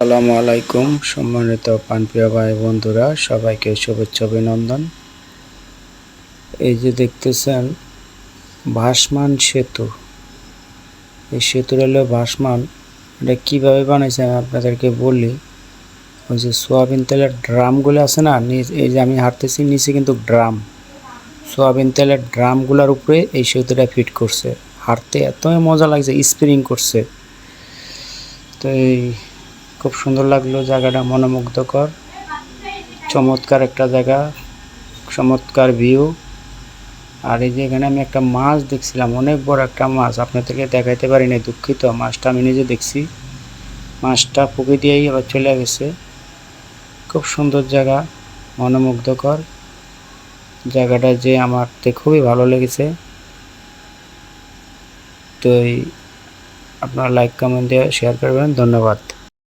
আসসালামু আলাইকুম, সম্মানিত পানপ্রিয় ভাই বন্ধুরা, সবাইকে শুভেচ্ছা, অভিনন্দন। এই যে দেখতেছেন, ভাসমান সেতু। এই সেতুর হলো ভাসমান। এটা কীভাবে বানাইছে আমি আপনাদেরকে বলি? ওই যে সোয়াবিন তেলের ড্রামগুলো আছে না এই যে আমি হাঁটতেছি, নিচে কিন্তু ড্রাম। সোয়াবিন তেলের ড্রামগুলোর উপরে এই সেতুটা ফিট করছে। হাঁটতে এতই মজা লাগছে, স্প্রিং করছে। তো এই খুব সুন্দর লাগল জায়গাটা, মনোমুগ্ধকর। চমৎকার একটা জায়গা, চমৎকার ভিউ আর এই যে এখানে আমি একটা মাছ দেখছিলাম, অনেক বড় একটা মাছ, আপনাদেরকে দেখাইতে পারিনি, দুঃখিত। মাছটা আমি নিজে দেখছি। মাছটা পুকুর দিয়েই আবার চলে গেছে। খুব সুন্দর জায়গা, মনোমুগ্ধকর। জায়গাটা যে আমার খুবই ভালো লেগেছে। তো আপনারা লাইক কমেন্ট দিয়ে শেয়ার করবেন। ধন্যবাদ।